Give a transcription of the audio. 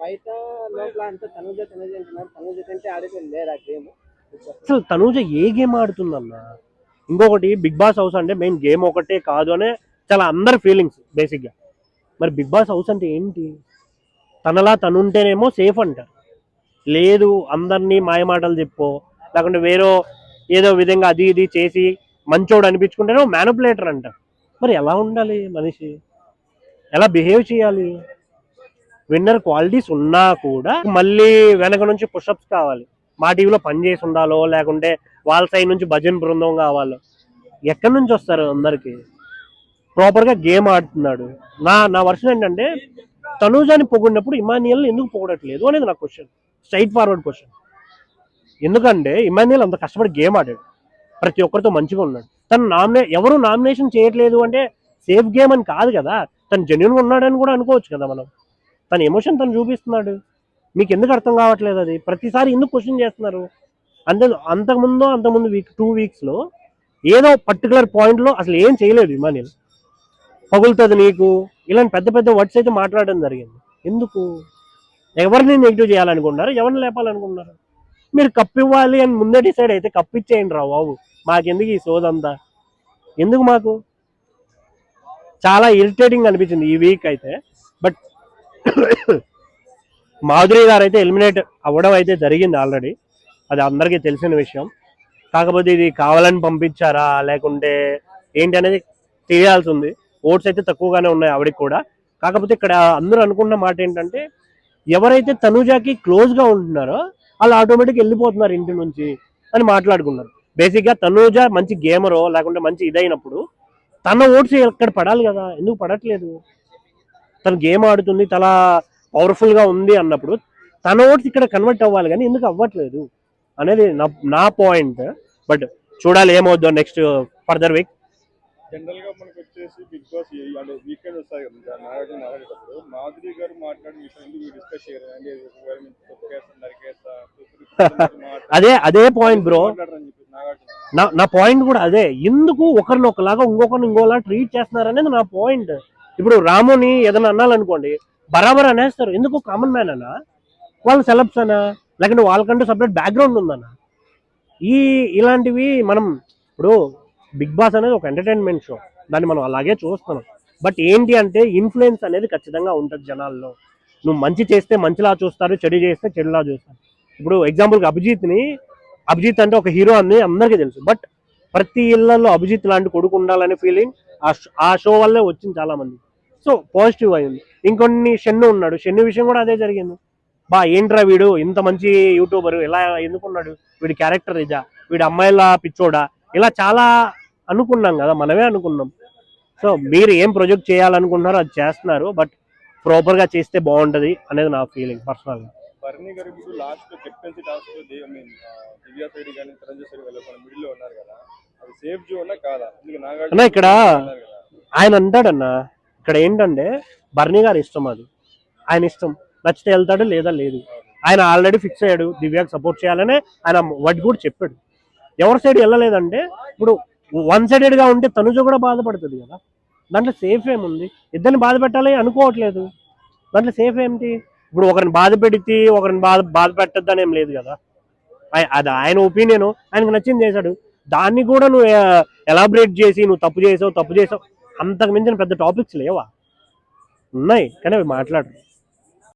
బయట లోపల అంతా తనుజ తనుజ అంటున్నారు. తనుజ కంటే ఆడేసింది లేరు ఆ గేమ్. అసలు తనూజ ఏ గేమ్ ఆడుతుందన్న? ఇంకొకటి బిగ్ బాస్ హౌస్ అంటే మెయిన్ గేమ్ ఒకటే కాదు అనే చాలా అందరి ఫీలింగ్స్ బేసిక్గా మరి బిగ్ బాస్ హౌస్ అంటే ఏంటి? తనలా తను ఉంటేనేమో సేఫ్ అంటారు. లేదు అందరినీ మాయమాటలు చెప్పో. లేకుంటే వేరే ఏదో విధంగా అది ఇది చేసి మంచోడు అనిపించుకుంటేనేమో మ్యానుపులేటర్ అంటారు. మరి ఎలా ఉండాలి మనిషి? ఎలా బిహేవ్ చేయాలి? విన్నర్ క్వాలిటీస్ ఉన్నా కూడా మళ్ళీ వెనక నుంచి పుషప్స్ కావాలి. మా టీవీలో పని చేసి ఉండాలో లేకుంటే వాళ్ళ సైడ్ నుంచి భజన్ బృందం కావాలో. ఎక్కడి నుంచి వస్తారు అందరికి? ప్రాపర్గా గేమ్ ఆడుతున్నాడు. నా నా వర్షన్ ఏంటంటే తనూజాని పొగిడినప్పుడు ఇమానియల్ ఎందుకు పొగడట్లేదు అనేది నా క్వశ్చన్ స్ట్రైట్ ఫార్వర్డ్ క్వశ్చన్ ఎందుకంటే ఇమానియల్ అంత కష్టపడి గేమ్ ఆడాడు. ప్రతి ఒక్కరితో మంచిగా ఉన్నాడు. తను నామినే ఎవరు నామినేషన్ చేయట్లేదు అంటే సేఫ్ గేమ్ అని కాదు కదా. తను జెన్యున్గా ఉన్నాడని కూడా అనుకోవచ్చు కదా మనం. తన ఎమోషన్ తను చూపిస్తున్నాడు. మీకు ఎందుకు అర్థం కావట్లేదు అది? ప్రతిసారి ఎందుకు క్వశ్చన్ చేస్తున్నారు? అంతే అంతకుముందు అంతకుముందు వీక్ టూ వీక్స్లో ఏదో పర్టికులర్ పాయింట్లో అసలు ఏం చేయలేదు ఇమానియల్ పగులుతుంది నీకు? ఇలాంటి పెద్ద పెద్ద వర్డ్స్ అయితే మాట్లాడడం జరిగింది. ఎందుకు? ఎవరిని నెగిటివ్ చేయాలనుకుంటున్నారు ఎవరిని లేపాలనుకుంటున్నారు మీరు కప్పు ఇవ్వాలి అని ముందే డిసైడ్ అయితే కప్పు ఇచ్చేయండి రా బాబు. మాకెందుకు ఈ సోదంతా? ఎందుకు మాకు? చాలా ఇరిటేటింగ్ అనిపించింది ఈ వీక్ అయితే. బట్ మాధురి గారు అయితే ఎలిమినేట్ అవ్వడం అయితే జరిగింది ఆల్రెడీ. అది అందరికీ తెలిసిన విషయం. కాకపోతే ఇది కావాలని పంపించారా? లేకుంటే ఏంటి అనేది తెలియాల్సి ఉంది ఓట్స్ అయితే తక్కువగానే ఉన్నాయి ఆవిడకి కూడా. కాకపోతే ఇక్కడ అందరూ అనుకున్న మాట ఏంటంటే ఎవరైతే తనుజాకి క్లోజ్గా ఉంటున్నారో వాళ్ళు ఆటోమేటిక్ వెళ్ళిపోతున్నారు ఇంటి నుంచి అని మాట్లాడుకున్నారు. బేసిక్గా మంచి గేమరో లేకుంటే మంచి ఇదైనప్పుడు తన ఓట్స్ ఎక్కడ పడాలి కదా? ఎందుకు పడట్లేదు? తను గేమ్ ఆడుతుంది చాలా పవర్ఫుల్గా ఉంది అన్నప్పుడు తన ఓట్స్ ఇక్కడ కన్వర్ట్ అవ్వాలి కానీ ఎందుకు అవ్వట్లేదు అనేది నా నా పాయింట్ బట్ చూడాలి ఏమవుద్దో నెక్స్ట్ ఫర్దర్ వీక్ జనరల్గా మనకు వచ్చేసి బిగ్ బాస్ అంటే వీకెండ్ వస్తాయి కదా నాగార్జున మాట్లాడేటప్పుడు మాధురి గారు మాట్లాడిన విషయం డిస్కస్ అదే అదే పాయింట్ బ్రో నా నా పాయింట్ కూడా అదే. ఎందుకు ఒకరిని ఒకలాగా ఇంకొకరిని ఇంకోలా ట్రీట్ చేస్తున్నారు అనేది నా పాయింట్ ఇప్పుడు రాముని ఏదైనా అనాలనుకోండి బరాబర్ అనేస్తారు. ఎందుకు? కామన్ మ్యాన్ అనా? వాళ్ళు సెలబ్స్ అనా? లేకుంటే వాళ్ళకంటూ సపరేట్ బ్యాక్గ్రౌండ్ ఉందనా? ఈ ఇలాంటివి మనం ఇప్పుడు బిగ్ బాస్ అనేది ఒక ఎంటర్టైన్మెంట్ షో దాన్ని మనం అలాగే చూస్తున్నాం. బట్ ఏంటి అంటే ఇన్ఫ్లుయెన్స్ అనేది ఖచ్చితంగా ఉంటుంది జనాల్లో. నువ్వు మంచి చేస్తే మంచిలా చూస్తారు చెడు చేస్తే చెడులా చూస్తారు. ఇప్పుడు ఎగ్జాంపుల్కి అభిజిత్ని అభిజిత్ అంటే ఒక హీరో అని అందరికీ తెలుసు. బట్ ప్రతి ఇళ్ళలో అభిజిత్ లాంటి కొడుకు ఉండాలనే ఫీలింగ్ ఆ షో- ఆ షో వల్లే వచ్చింది చాలా మంది సో పాజిటివ్ అయింది. ఇంకొన్ని షెన్ను ఉన్నాడు. షెన్ను విషయం కూడా అదే జరిగింది. బా ఏంట్రా వీడు? ఇంత మంచి యూట్యూబర్ ఇలా ఎందుకున్నాడు? వీడి క్యారెక్టర్ ఇదా? వీడి అమ్మాయిల పిచ్చోడా? ఇలా చాలా అనుకున్నాం కదా మనమే అనుకున్నాం. సో మీరు ఏం ప్రొజెక్ట్ చేయాలనుకుంటున్నారో అది చేస్తున్నారు బట్ ప్రాపర్గా చేస్తే బాగుంటది అనేది నా ఫీలింగ్ పర్సనల్గా బర్నీ గారు ఇప్పుడు last captaincy task I mean Divya side కానీ తరంజ సైడ్ వెళ్ళకుండా మిడిల్లో ఉన్నారు కదా. అది సేఫ్ జోన్ కాదా? నాగార్జున అన్న, ఇక్కడ. ఆయన అంటాడన్న ఇక్కడ ఏంటంటే బర్నీ గారి ఇష్టం అది. ఆయన ఇష్టం. నచ్చితే వెళ్తాడు లేదా లేదు. ఆయన ఆల్రెడీ ఫిక్స్ అయ్యాడు దివ్యాకి సపోర్ట్ చేయాలనే ఆయన వడ్ కూడా చెప్పాడు. ఎవరి సైడ్ వెళ్ళలేదంటే ఇప్పుడు వన్ సైడెడ్గా ఉంటే తనుజ కూడా బాధపడుతుంది కదా. దాంట్లో సేఫ్ ఏముంది? ఇద్దరిని బాధ పెట్టాలి అనుకోవట్లేదు. దాంట్లో సేఫ్ ఏంటి ఇప్పుడు ఒకరిని బాధ పెడితే ఒకరిని బాధ బాధ పెట్టద్దని ఏం లేదు కదా. అది ఆయన ఒపీనియన్ ఆయనకు నచ్చింది చేశాడు. దాన్ని కూడా నువ్వు ఎలాబరేట్ చేసి నువ్వు తప్పు చేసావు తప్పు చేసావు అంతకు మించిన పెద్ద టాపిక్స్ లేవా? ఉన్నాయి కానీ అవి మాట్లాడరు.